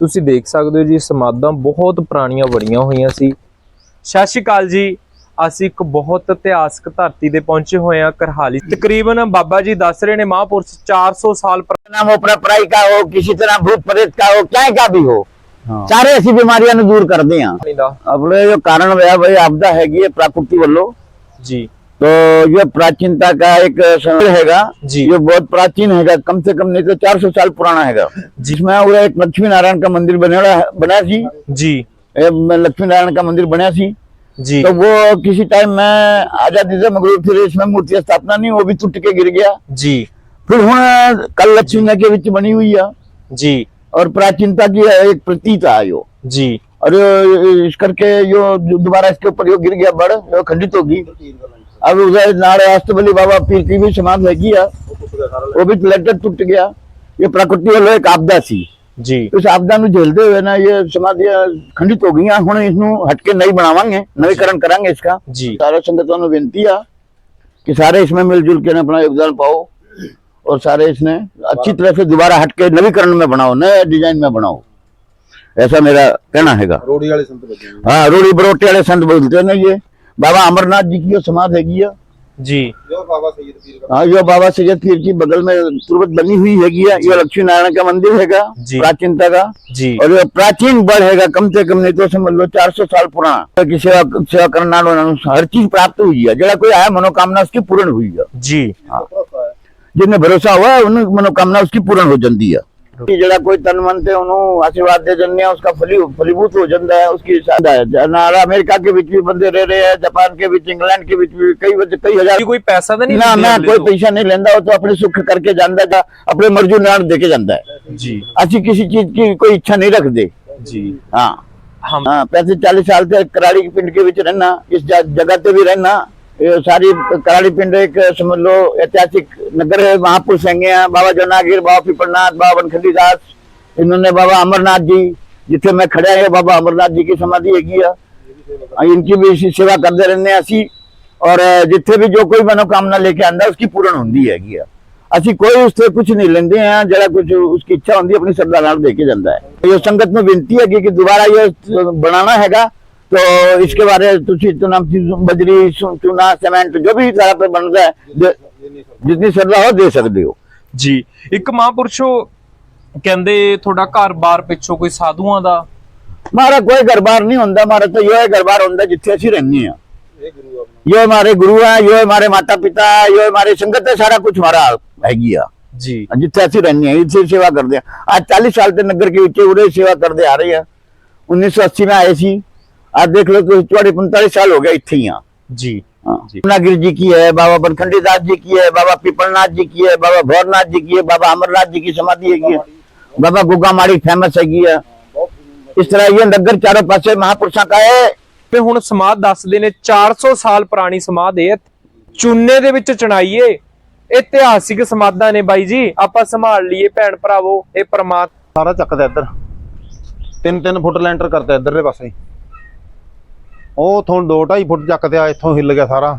ਤੁਸੀਂ ਦੇਖ ਸਕਦੇ ਹੋ ਜੀ ਸਮਾਧਾਂ ਬਹੁਤ ਪੁਰਾਣੀਆਂ ਬੜੀਆਂ ਹੋਈਆਂ ਸੀ। ਸਤਿ ਸ਼੍ਰੀ ਅਕਾਲ ਜੀ। ਅਸੀਂ ਇੱਕ ਬਹੁਤ ਇਤਿਹਾਸਕ ਧਰਤੀ ਤੇ ਪਹੁੰਚੇ ਹੋਏ ਆ ਕਰਹਾਲੀ। ਤਕਰੀਬਨ ਬਾਬਾ ਜੀ ਦੱਸ ਰਹੇ ਨੇ ਮਹਾਪੁਰਸ਼ 400 ਸਾਲ ਨਾਮ ਹੋ ਪਰਪਰਾਈ ਦਾ ਹੋ ਕਿਸੇ ਤਰ੍ਹਾਂ ਭੂਤ ਪ੍ਰੇਤ ਦਾ ਹੋ ਕਾਹ ਦਾ ਵੀ ਹੋ। ਸਾਰੇ ਅਸੀਂ ਬਿਮਾਰੀਆਂ ਨੂੰ ਦੂਰ ਕਰਦੇ ਆ ਆਪਣੇ ਜੋ ਕਾਰਨ ਹੋਇਆ ਬਈ ਆਪਦਾ ਹੈਗੀ ਹੈ ਪ੍ਰਕਿਰਤੀ ਵੱਲੋਂ। ਜੀ। तो ये प्राचीनता का एक हैगा जो। बहुत प्राचीन हैगा कम से कम नहीं तो 400 साल पुराना हैगा। जिसमें वो एक लक्ष्मी नारायण का मंदिर बनेड़ा बनाया सी जी। लक्ष्मी नारायण का मंदिर बनाया सी जी। तो वो किसी टाइम में आज़ादी से मगरूर थी तो इसमें मूर्ति स्थापना नहीं वो भी टूट के गिर गया। जी। फिर हूँ कल लक्ष्मी के बीच बनी हुई है। जी। और प्राचीनता की एक प्रतीत आयो जी। और इस करके यो दोबारा इसके ऊपर यो गिर गया बड़ खंडित होगी। अब उधर नारायण बली बाबा पीर की भी समाध लगी है। ਉਹ ਵੀ ਲੈਂਟਰ ਟੁੱਟ ਗਿਆ ਇਹ ਪ੍ਰਕਿਰਤੀ ਵੱਲੋਂ ਇੱਕ ਆਪਦਾ ਸੀ ਜੀ ਇਸ ਆਪਦਾ ਨੂੰ ਝੇਲਦੇ ਹੋਏ ਨਾ ਇਹ ਸਮਾਧੀਆਂ ਖੰਡਿਤ ਹੋ ਗਈਆਂ ਹੁਣ ਇਸ ਨੂੰ ਹਟ ਕੇ ਨਹੀਂ ਬਣਾਵਾਂਗੇ ਨਵੀਕਰਨ ਕਰਾਂਗੇ ਇਸ ਦਾ ਸਾਰੇ ਸੰਗਤਾਂ ਨੂੰ ਬੇਨਤੀ ਆ ਕਿ ਸਾਰੇ ਇਸ ਵਿੱਚ ਮਿਲ ਜੁਲ ਕੇ ਆਪਣਾ ਯੋਗਦਾਨ ਪਾਓ और सारे इसने अच्छी तरह से दोबारा हट के नवीकरण में बनाओ नए डिजाइन में बनाओ। ऐसा मेरा कहना हैगा। रोड़ी वाले संत हाँ। रोड़ी बरोटे वाले संत बोलते हैं ना ये। बाबा अमरनाथ जी की समाध हैगी जी। बाबा हाँ यो बाबा सैयद पीर की बगल में तुरबत बनी हुई है यो। लक्ष्मी नारायण का मंदिर हैगा प्राचीनता का। जी। और ये प्राचीन बड़ हैगा कम से कम नहीं तो समझ लो चार सौ साल पुराना। तो की सेवा सेवा करना हर चीज़ प्राप्त हुई है। जरा कोई आया मनोकामना उसकी पूर्ण हुई है। जी। हाँ। जिनमें भरोसा हुआ है मनोकामना उसकी पूर्ण हो जाती है। कि जरा कोई तन मन से उन्होंने आशीर्वाद दे जन्ने उसका फली फलीभूत हो जाता है उसकी सादा है नारा अमेरिका के बीच भी बंदे रह रहे हैं जापान के बीच इंग्लैंड के बीच भी कई बच्चे कई हजार ਜੀ ਕੋਈ ਪੈਸਾ ਤਾਂ ਨਹੀਂ ना ਲੈਂਦੇ मैं ਅਗਲੇ कोई ਤੋਂ? पैसा नहीं लेंदा वो तो अपने सुख करके जानता है अपने मर्जी नाम दे के जानता है ਜੀ अच्छी किसी चीज की कोई इच्छा नहीं रख दे ਜੀ हाँ ਹਮ हाँ पैसे चालीस साल से कराड़ी पिंड के बीच रहना इस ज- जगह पे भी रहना ये सारी कराड़ी पिंड एक समझ लो ऐतिहासिक नगर है महापुरुष हैंगे हैं बाबा जनागिर बाबा पिपलनाथ बाबा बनखंडी दास इन्होंने बाबा अमरनाथ जी ਜਿੱਥੇ ਮੈਂ ਖੜਿਆ ਹੈ ਬਾਬਾ ਅਮਰਨਾਥ ਜੀ ਦੀ ਸਮਾਧੀ ਹੈਗੀ ਆ। ਇਨਕੀ ਵੀ ਅਸੀਂ ਸੇਵਾ ਕਰਦੇ ਰਹਿੰਦੇ ਅਸੀਂ। ਔਰ ਜਿੱਥੇ ਵੀ ਜੋ ਕੋਈ ਮਨੋਕਾਮਨਾ ਲੈ ਕੇ ਆਂਦਾ ਉਸकी ਪੂਰਨ ਹੁੰਦੀ ਹੈਗੀ ਆ। ਅਸੀਂ ਕੋਈ ਉਸ ਤੇ ਕੁਝ ਨਹੀਂ ਲੈਂਦੇ ਆ ਜਿਹੜਾ ਕੁਝ ਉਸकी ਇੱਛਾ ਹੁੰਦੀ, ਆਪਣੀ ਸਰਦਾ ਨਾਲ ਦੇ ਕੇ ਜਾਂਦਾ ਹੈ। ਇਹ ਸੰਗਤ ਨੂੰ ਬੇਨਤੀ ਹੈ ਕਿ ਦੁਬਾਰਾ ਇਹ ਬਣਾਉਣਾ ਹੈਗਾ। तो इसके बारे तुसी तो नाम चीज बजरी सु- चूना सीमेंट जो भी सारा पे बनता है दे- जितनी श्रद्धा हो दे सकते हो ਜੀ ਇੱਕ ਮਹਾਂਪੁਰਸ਼ੋ ਕਹਿੰਦੇ ਤੁਹਾਡਾ ਘਰ-ਬਾਰ ਪਿੱਛੋਂ ਕੋਈ ਸਾਧੂਆਂ ਦਾ हमारा कोई घरबार नहीं होता हमारा तो यो है घरबार होता जिथे असि रहने हैं ਇਹ ਗੁਰੂ ਆਪਣਾ यो हमारे गुरु है यो हमारे माता पिता है यो हमारी संगत है सारा कुछ हमारा हैगी है ਜੀ जिथे असि रहने हैं इसे सेवा करते हैं आज चालीस साल से नगर के उच्चे उड़े सेवा करते आ रहे हैं उन्नीस सौ अस्सी में आए सी आज देख लो तो चौड़ी पैंतालीस साल हो गया इतने ही हैं ਜੀ हाँ। जी। रत्नागिरी जी की है बाबा बनखंडी दास जी की है बाबा पीपलनाथ जी की है बाबा भौरनाथ जी की है बाबा अमरनाथ जी की समाधि हैगी है बाबा गुगा माड़ी फेमस हैगी है इस तरह ये नगर चारों पासे महापुरुषों का है ਤੇ ਹੁਣ ਸਮਾਧ ਦੱਸਦੇ ਨੇ 400 ਸਾਲ ਪੁਰਾਣੀ ਸਮਾਧ ਇਹ ਚੁੰਨੇ ਦੇ ਵਿੱਚ ਚਣਾਈਏ ਇਤਿਹਾਸਿਕ ਸਮਾਧਾਂ ਨੇ ਬਾਈ ਜੀ ਆਪਾਂ ਸੰਭਾਲ ਲਈਏ ਭੈਣ ਭਰਾਵੋ ਇਹ ਪ੍ਰਮਾਤ ਸਾਰਾ ਚੱਕਦਾ ਇੱਧਰ 3-3 ਫੁੱਟ ਲੈਂਟਰ ਕਰਤਾ ਇੱਧਰਲੇ ਪਾਸੇ ਉਹ ਥੋਂ 2.5 ਫੁੱਟ ਚੱਕ ਤੇ ਆ ਇੱਥੋਂ ਹਿੱਲ ਗਿਆ ਸਾਰਾ।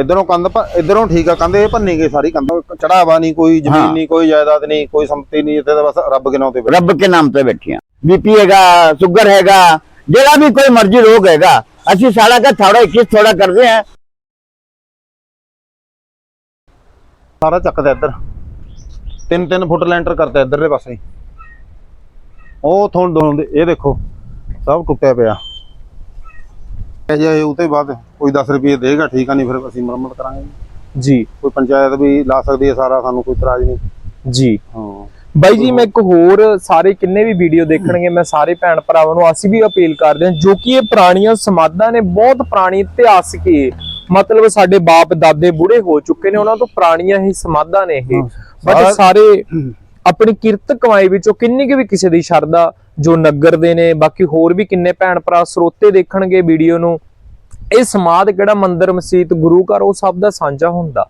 ਇਧਰੋਂ ਕੰਧ ਇਧਰੋਂ ਠੀਕ ਆ ਕੰਧ ਇਹ ਭੰਨੀ ਗਈ ਸਾਰੀ ਕੰਧ ਚੜਾਵਾ ਨਹੀਂ ਕੋਈ ਜ਼ਮੀਨ ਨਹੀਂ ਕੋਈ ਜਾਇਦਾਦ ਨਹੀਂ ਕੋਈ ਸੰਪਤੀ ਨਹੀਂ ਇੱਥੇ ਤਾਂ ਬਸ ਰੱਬ ਕੇ ਨਾਮ ਤੇ ਰੱਬ ਕੇ ਨਾਮ ਤੇ ਬੈਠੀਆਂ। ਬੀਪੀ ਹੈਗਾ ਸ਼ੂਗਰ ਹੈਗਾ ਜਿਹੜਾ ਵੀ ਕੋਈ ਮਰਜ਼ੀ ਰੋਗ ਹੈਗਾ ਅਸੀਂ ਸਾਲਾ ਦਾ ਥੋੜਾ ਕਿਸ ਥੋੜਾ ਕਰਦੇ ਆ ਸਾਰਾ ਚੱਕਦਾ ਇੱਧਰ। 3-3 ਫੁੱਟ ਲੈਂਟਰ ਕਰਦਾ ਇੱਧਰਲੇ ਪਾਸੇ। ਉਹ ਥੋਂ ਇਹ ਦੇਖੋ ਸਭ ਟੁੱਟਿਆ ਪਿਆ। ਜੇ ਉਤੇ ਬਾਅਦ ਕੋਈ 10 ਰੁਪਏ ਦੇਗਾ ਠੀਕ ਆ ਨਹੀਂ ਫਿਰ ਅਸੀਂ ਮੁਰੰਮਤ ਕਰਾਂਗੇ ਜੀ। ਕੋਈ ਪੰਚਾਇਤ ਵੀ ਲਾ ਸਕਦੀ ਹੈ ਸਾਰਾ ਸਾਨੂੰ ਕੋਈ ਇਤਰਾਜ਼ ਨਹੀਂ। ਜੀ। ਹਾਂ। ਬਾਈ ਜੀ ਮੈਂ ਇੱਕ ਹੋਰ ਸਾਰੇ ਕਿੰਨੇ ਵੀ ਵੀਡੀਓ ਦੇਖਣਗੇ ਮੈਂ ਸਾਰੇ ਭੈਣ ਭਰਾਵਾਂ ਨੂੰ ਅਸੀਂ ਵੀ ਅਪੀਲ ਕਰਦੇ ਹਾਂ ਜੋ ਕਿ ਇਹ ਪੁਰਾਣੀਆਂ ਸਮਾਧਾਂ ਨੇ ਬਹੁਤ ਪੁਰਾਣੀ ਇਤਿਹਾਸਿਕ ਇਹ ਮਤਲਬ ਸਾਡੇ ਬਾਪ ਦਾਦੇ ਬੁੜੇ ਹੋ ਚੁੱਕੇ ਨੇ ਉਹਨਾਂ ਤੋਂ ਪੁਰਾਣੀਆਂ ਹੀ ਸਮਾਧਾਂ ਨੇ ਇਹ। ਬਟ ਸਾਰ- ਆਪਣੀ ਕਿਰਤ ਕਮਾਈ ਵਿੱਚੋਂ ਕਿੰਨੀ ਕੁ ਵੀ ਕਿਸੇ ਦੀ ਸ਼ਰਧਾ ਜੋ ਨਗਰ ਦੇ ਨੇ, ਬਾਕੀ ਹੋਰ ਵੀ ਕਿੰਨੇ ਭੈਣ ਭਰਾ ਸਰੋਤੇ ਦੇਖਣਗੇ ਵੀਡੀਓ ਨੂੰ, ਇਹ ਸਮਾਧ ਕਿਹੜਾ ਮੰਦਿਰ, ਮਸਜਿਦ, ਗੁਰੂ ਘਰ, ਉਹ ਸਭ ਦਾ ਸਾਂਝਾ ਹੁੰਦਾ।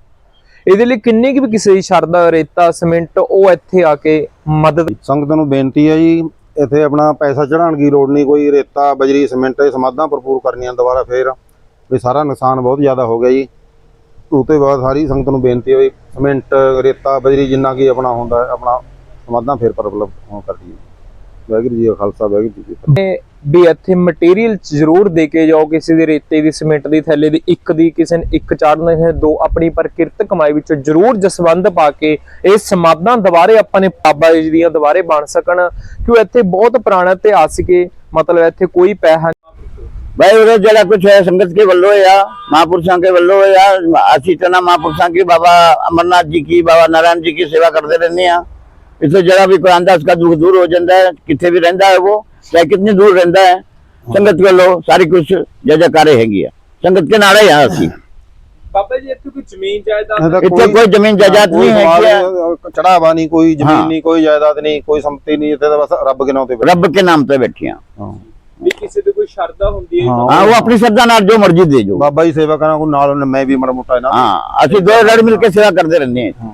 ਇਹਦੇ ਲਈ ਕਿੰਨੀ ਕੁ ਵੀ ਕਿਸੇ ਦੀ ਸ਼ਰਧਾ, ਰੇਤਾ, ਸਿਮੈਂਟ, ਉਹ ਇੱਥੇ ਆ ਕੇ ਮਦਦ ਸੰਗਤ ਨੂੰ ਬੇਨਤੀ ਹੈ ਜੀ, ਇੱਥੇ ਆਪਣਾ ਪੈਸਾ ਚੜਾਉਣ ਦੀ ਲੋੜ ਨਹੀਂ, ਕੋਈ ਰੇਤਾ, ਬਜਰੀ, ਸੀਮੈਂਟ, ਇਹ ਸਮਾਧਾਂ ਭਰਪੂਰ ਕਰਨੀਆਂ ਦੁਬਾਰਾ ਫੇਰ, ਵੀ ਸਾਰਾ ਨੁਕਸਾਨ ਬਹੁਤ ਜ਼ਿਆਦਾ ਹੋ ਗਿਆ ਜੀ। ਉਹ ਤੋਂ ਬਾਅਦ ਸਾਰੀ ਸੰਗਤ ਨੂੰ ਬੇਨਤੀ ਹੈ ਵੀ ਸੀਮੈਂਟ, ਰੇਤਾ, ਬਜਰੀ ਜਿੰਨਾ ਕੀ ਆਪਣਾ ਹੁੰਦਾ, ਆਪਣਾ ਸਮਾਧਾਂ ਫੇਰ ਪਰ ਕਰਦੀ ਹੈ। ਵਾਹਿਗੁਰੂ ਜੀ ਕਾ ਖਾਲਸਾ ਵਾਹਿਗੁਰੂ ਜੀ ਕੀ ਫਤਿਹ ਤੇ ਵੀ ਇੱਥੇ ਮਟੀਰੀਅਲ ਜ਼ਰੂਰ ਦੇ ਕੇ ਜਾਓ ਕਿਸੇ ਦੀ ਰੇਤੇ ਦੀ ਸੀਮੈਂਟ ਦੀ ਥੈਲੇ ਦੀ ਇੱਕ ਦੀ ਕਿਸੇ ਨੇ ਇੱਕ ਚਾੜਨਾ ਹੈ ਦੋ ਆਪਣੀ ਪਰ ਕਿਰਤ ਕਮਾਈ ਵਿੱਚੋਂ ਜ਼ਰੂਰ ਜਸਵੰਦ ਪਾ ਕੇ ਇਹ ਸਮਾਧਾਂ ਦੁਬਾਰੇ ਆਪਾਂ ਨੇ ਬਾਬਾ ਜੀ ਦੀਆਂ ਦੁਬਾਰੇ ਬਣ ਸਕਣ ਕਿਉਂ ਇੱਥੇ ਬਹੁਤ ਪੁਰਾਣਾ ਇਤਿਹਾਸ ਕੇ ਮਤਲਬ ਇੱਥੇ ਕੋਈ ਪੈਸਾ भाई उधर जरा कुछ है संगत के वल्लो या महापुरुषों के वल्लो या अस्सी तना महापुरुषों की बाबा अमरनाथ जी की बाबा नारायण जी की सेवा करते रहने हैं इससे जरा भी कोई आंदा उसका दुख दूर हो जाता है कितने भी रहता है वो चाहे कितनी दूर रहता है संगत के लो सारी कुछ जय जयकारे हैगी है संगत के नारे यहाँ सी ਬਾਬਾ ਜੀ ਇੱਥੇ ਕੋਈ ਜ਼ਮੀਨ ਜਾਇਦਾਦ ਇਹਦਾ इतने कोई जमीन जायदाद नहीं है क्या ਚੜਾਵਾ ਨਹੀਂ ਕੋਈ ਜ਼ਮੀਨ ਹਾਂ। ਨਹੀਂ ਕੋਈ ਜਾਇਦਾਦ ਨਹੀਂ ਕੋਈ ਸੰਪਤੀ ਨਹੀਂ ਇੱਥੇ ਤਾਂ ਬਸ ਰੱਬ ਦੇ ਨਾਂ ਤੇ ਬੈਠੇ। रब के नाम पे बैठे हैं ਹਾਂ ਵੀ ਕਿਸੇ ਦੀ ਕੋਈ ਸ਼ਰਧਾ ਹੁੰਦੀ ਹੈ ਹਾਂ। हाँ वो अपनी श्रद्धा नाल जो मर्जी दे जो ਬਾਬਾ ਜੀ ਸੇਵਾ ਕਰਾਂ ਕੋਈ ਨਾਲ ਮੈਂ ਵੀ ਮੜਾ ਮੋਟਾ ਇਹਨਾਂ हाँ असि दो लड़ मिल के सेवा करते रहते हैं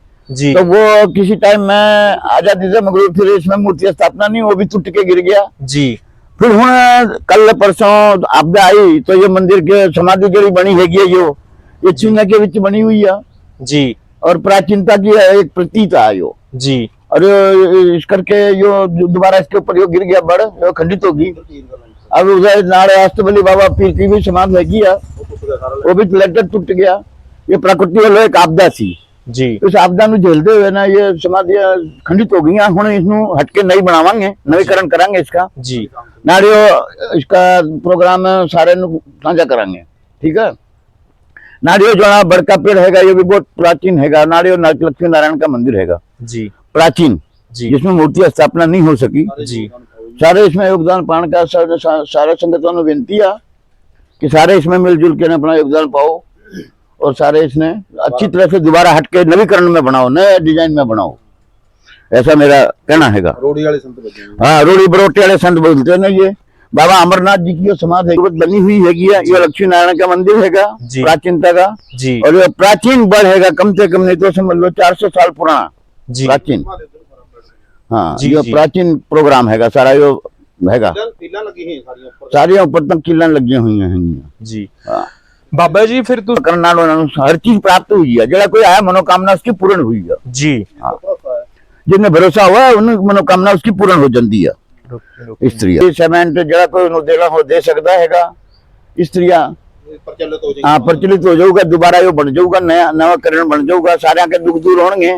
जी तो वो किसी टाइम में आजादी से मगर फिर इसमें मूर्ति स्थापना नहीं वो भी टूट के गिर गया जी फिर हूँ कल परसों आपदा आई तो ये मंदिर के समाधि जड़ी बनी हैगी जो ये चीना के बीच बनी हुई है जी और प्राचीनता की एक प्रतीत है यो जी और इस करके यो दोबारा इसके ऊपर यो गिर गया बड़ यो खंडित होगी अब उधर नारे अस्त बली बाबा पीर की भी समाध हैगी है वो भी लेटर टूट गया ये प्रकृति वालों एक आपदा थी ਜੀ ਇਸ ਆਪਦਾ ਨੂੰ ਝੇਲਦੇ ਹੋਏ ਨਾ ਇਹ ਸਮਾਧੀਆਂ ਖੰਡਿਤ ਹੋ ਗਈਆਂ ਹੁਣ ਇਸ ਨੂੰ ਹਟ ਕੇ ਨਹੀਂ ਬਣਾਵਾਂਗੇ ਨਵੀਕਰਨ ਕਰਾਂਗੇ ਇਸਕਾ ਜੀ ਨਾਲੇ ਇਸਕਾ ਪ੍ਰੋਗਰਾਮ ਸਾਰਿਆਂ ਨੂੰ ਸਾਂਝਾ ਕਰਾਂਗੇ ਠੀਕ ਹੈ नारियो जो बड़ का पेड़ हैगा ये भी बहुत प्राचीन हैगा नारियो लक्ष्मी नारायण का मंदिर हैगा जी प्राचीन जी जिसमें मूर्ति स्थापना नहीं हो सकी जी सारे इसमें योगदान पाने का सारे संगठनों विनती है कि सारे इसमें मिलजुल के अपना योगदान पाओ और सारे इसने अच्छी तरह से दोबारा हटके नवीकरण में बनाओ नए डिज़ाइन में बनाओ। ऐसा मेरा कहना है। हाँ रोड़ी बरोटी वाले संत बोलते ना ये। बाबा अमरनाथ जी की जो समाधि बनी हुई है ये लक्ष्मी नारायण का मंदिर हैगा प्राचीनता का। जी। और ये प्राचीन बड़ हैगा कम से कम नहीं तो समझ लो चार सौ साल पुराना। प्राचीन। हाँ ये प्राचीन प्रोग्राम हैगा सारा यो हैगा। सारी ऊपर तक किला लगी हुई है। जी। हाँ। ਬਾਬਾ ਜੀ ਫਿਰ ਤੁਸੀਂ ਕਰਨ ਨਾਲ ਉਹਨਾਂ ਨੂੰ ਹਰ ਚੀਜ਼ ਪ੍ਰਾਪਤ ਹੋਈ ਹੈ ਜਿਹੜਾ ਕੋਈ ਆਇਆ ਮਨੋਕਾਮਨਾ ਉਸकी ਪੂਰਨ ਹੋਈ ਹੈ ਜੀ। ਜਿੰਨੇ ਭਰੋਸਾ ਹੋਇਆ ਉਹਨਾਂ ਮਨੋਕਾਮਨਾ ਉਸकी ਪੂਰਨ ਹੋ ਜਾਂਦੀ ਹੈ ਇਸ ਤਰੀਕੇ ਇਹ ਸੈਮੈਂਟ ਜਿਹੜਾ ਕੋਈ ਉਹਨੂੰ ਦੇਣਾ ਹੋ ਦੇ ਸਕਦਾ ਹੈਗਾ। ਇਸ ਤਰੀਕਾ ਪ੍ਰਚਲਿਤ ਹੋ ਜਾਊਗਾ ਹਾਂ ਪ੍ਰਚਲਿਤ ਹੋ ਜਾਊਗਾ ਦੁਬਾਰਾ ਇਹ ਬਣ ਜਾਊਗਾ ਨਵਾਂ ਨਵਾਂ ਕਰਨ ਬਣ ਜਾਊਗਾ। ਸਾਰਿਆਂ ਕੇ ਦੁੱਖ ਦੂਰ ਹੋਣਗੇ।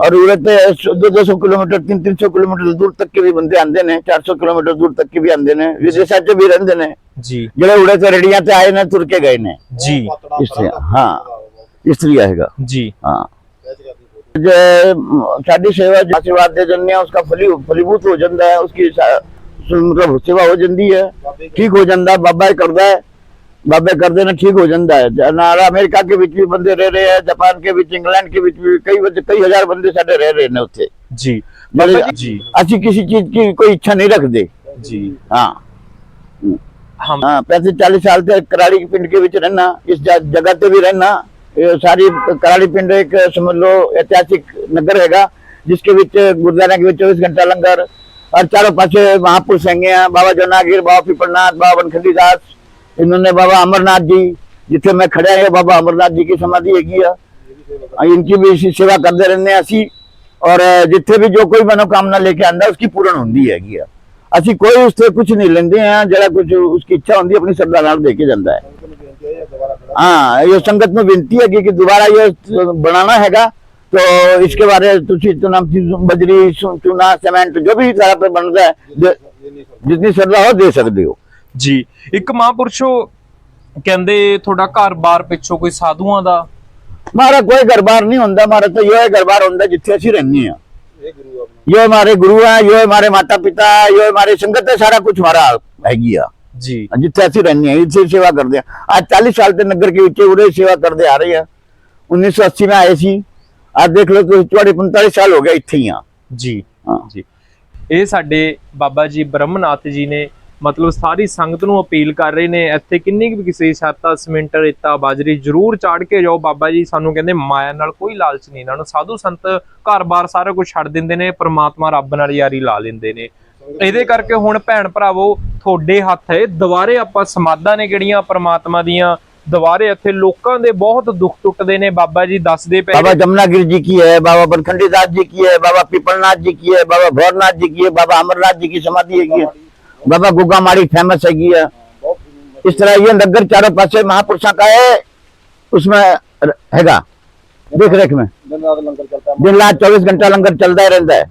और उड़द दो दो सौ किलोमीटर तीन तीन सौ किलोमीटर दूर तक के भी बंदे आंदे ने चार सौ किलोमीटर दूर तक के भी आंदे ने विदेशात भी रहते ने जी जेड़ा उड़े तो रेडिया ते आए ने तुरके गए ने जी इसलिए हाँ इसलिए आएगा जी हाँ ਸਾਡੀ ਸੇਵਾ ਆਸ਼ੀਰਵਾਦ ਦੇ ਜੰਨੇ ਉਸਕਾ ਫਲੀ ਫਲੀਭੂਤ ਹੋ ਜਾਂਦਾ ਹੈ ਉਸकी मतलब सेवा हो जाती है ठीक हो जाता है बाबा करता है बाबे कर देना ठीक हो जाता है नाल अमेरिका के बीच भी बंदे रह रहे हैं जापान के बीच इंग्लैंड के बीच भी कई बंदे कई हजार बंदे साढ़े रह रहे हैं उत्थे जी जी असि किसी चीज की कोई इच्छा नहीं रखते जी हाँ हम हाँ पैंतीस चालीस साल से कराड़ी पिंड के बीच रहना इस जगह पे भी रहना सारी कराड़ी पिंड एक समझ लो ऐतिहासिक नगर हैगा जिसके बीच गुरुद्वारा के बीच चौबीस घंटा लंगर और चारों पास महापुरुष हैंगे बाबा जोनागिर बाबा पिपलनाथ बाबा बनखंडी दास इन्होंने बाबा अमरनाथ जी जिथे मैं खड़ा है बाबा अमरनाथ जी की समाधि हैगी आ इनकी भी सेवा करते ਰਹਿੰਦੇ ਅਸੀਂ। ਔਰ ਜਿੱਥੇ ਵੀ ਜੋ ਕੋਈ ਮਨੋਕਾਮਨਾ ਲੈ ਕੇ ਆਂਦਾ ਉਸकी ਪੂਰਨ ਹੁੰਦੀ ਹੈਗੀ ਆ। ਅਸੀਂ ਕੋਈ ਉਸ ਤੇ ਕੁਝ ਨਹੀਂ ਲੈਂਦੇ ਆ ਜਿਹੜਾ ਕੁਝ ਉਸकी ਇੱਛਾ ਹੁੰਦੀ, ਆਪਣੀ ਸਰਦਾ ਨਾਲ ਦੇ ਕੇ ਜਾਂਦਾ ਹੈ। ਹਾਂ, ਇਹ ਸੰਗਤ ਨੂੰ ਬੇਨਤੀ ਹੈ ਕਿ ਦੁਬਾਰਾ ਇਹ ਬਣਾਣਾ ਹੈਗਾ। तो इसके बारे में तुलसी चुना बजरी चूना सीमेंट जो भी सारा पे बनता है जितनी श्रद्धा हो दे सकते हो ਜੀ। ਇੱਕ ਮਹਾਂਪੁਰਸ਼ੋ ਕਹਿੰਦੇ ਤੁਹਾਡਾ ਘਰ-ਬਾਰ ਪਿੱਛੋਂ ਕੋਈ ਸਾਧੂਆਂ ਦਾ? ਮਾਰਾ ਕੋਈ ਘਰ-ਬਾਰ ਨਹੀਂ ਹੁੰਦਾ। ਮਾਰਾ ਤਾਂ ਇਹ ਘਰ-ਬਾਰ ਹੁੰਦਾ ਜਿੱਥੇ ਅਸੀਂ ਰਹਿੰਦੇ ਆ ਇਹ ਮਾਰੇ ਗੁਰੂ ਆ ਇਹ ਮਾਰੇ ਮਾਤਾ ਪਿਤਾ ਇਹ ਮਾਰੇ ਸੰਗਤ ਤੇ ਸਾਰਾ ਕੁਝ ਮਾਰਾ ਹੈਗੀ ਆ। ਜੀ। ਜਿੱਥੇ ਅਸੀਂ ਰਹਿੰਦੇ ਆ ਇੱਥੇ ਸੇਵਾ ਕਰਦੇ ਆ ਅੱਜ 40 ਸਾਲ ਤੇ ਨਗਰ ਕੇ ਵਿੱਚ ਉਰੇ ਸੇਵਾ ਕਰਦੇ ਆ ਰਹੇ ਆ। 1980 ਮੈਂ ਆਏ ਸੀ। ਆ ਦੇਖ ਲਓ ਤੁਸੀਂ 45 ਸਾਲ ਹੋ ਗਿਆ ਇੱਥੇ ਹੀ ਆ। ਜੀ ਜੀ। ਇਹ ਸਾਡੇ ਬਾਬਾ ਜੀ ਬ੍ਰਹਮਨਾਥ ਜੀ ਨੇ ਮਤਲਬ ਸਾਰੀ ਸੰਗਤ ਨੂੰ ਅਪੀਲ ਕਰ ਰਹੇ ਨੇ ਇੱਥੇ ਕਿੰਨੀ ਵੀ ਕਿਸੇ ਸ਼ਰਤਾ ਸਿਮੈਂਟ ਰੇਤਾ ਬਾਜਰੀ ਜ਼ਰੂਰ ਚਾੜ ਕੇ ਜਾਓ। ਬਾਬਾ ਜੀ ਸਾਨੂੰ ਕਹਿੰਦੇ ਮਾਇਆ ਨਾਲ ਕੋਈ ਲਾਲਚ ਨਹੀਂ ਇਹਨਾਂ ਨੂੰ ਸਾਧੂ ਸੰਤ ਘਰ-ਬਾਰ ਸਾਰਾ ਕੁਝ ਛੱਡ ਦਿੰਦੇ ਨੇ ਪ੍ਰਮਾਤਮਾ ਰੱਬ ਨਾਲ ਯਾਰੀ ਲਾ ਲੈਂਦੇ ਨੇ। ਇਹਦੇ ਕਰਕੇ ਹੁਣ ਭੈਣ ਭਰਾਵੋ ਤੁਹਾਡੇ ਹੱਥ ਹੈ ਦੁਬਾਰੇ ਆਪਾਂ ਸਮਾਦਾਂ ਨੇ ਕਿਹੜੀਆਂ ਪ੍ਰਮਾਤਮਾ ਦੀਆਂ? ਦੁਬਾਰੇ ਇੱਥੇ ਲੋਕਾਂ ਦੇ ਬਹੁਤ ਦੁੱਖ ਟੁੱਟਦੇ ਨੇ ਬਾਬਾ ਜੀ ਦੱਸਦੇ ਪਏ ਬਾਬਾ ਜਮਨਾਗਿਰ ਜੀ ਕੀ ਹੈ ਬਾਬਾ ਬਨਖੰਡੀ ਦਾਸ ਜੀ ਕੀ ਹੈ ਬਾਬਾ ਪਿਪਲਨਾਥ ਜੀ ਕੀ ਹੈ ਬਾਬਾ ਭੋਰਨਾਥ ਜੀ ਕੀ ਹੈ ਬਾਬਾ ਅਮਰਨਾਥ ਜੀ ਕੀ ਸਮਾਧੀ ਹੈਗੀ ਹੈ? है बाबा गुगा माड़ी फेमस हैगी है इस तरह ये नगर चारों पासे महापुरुषों का है उसमें र- हैगा देख रेख में ਦਿਨ ਰਾਤ ਲੰਗਰ ਚੱਲਦਾ दिन रात चौबीस घंटा लंगर चलता ही रहता है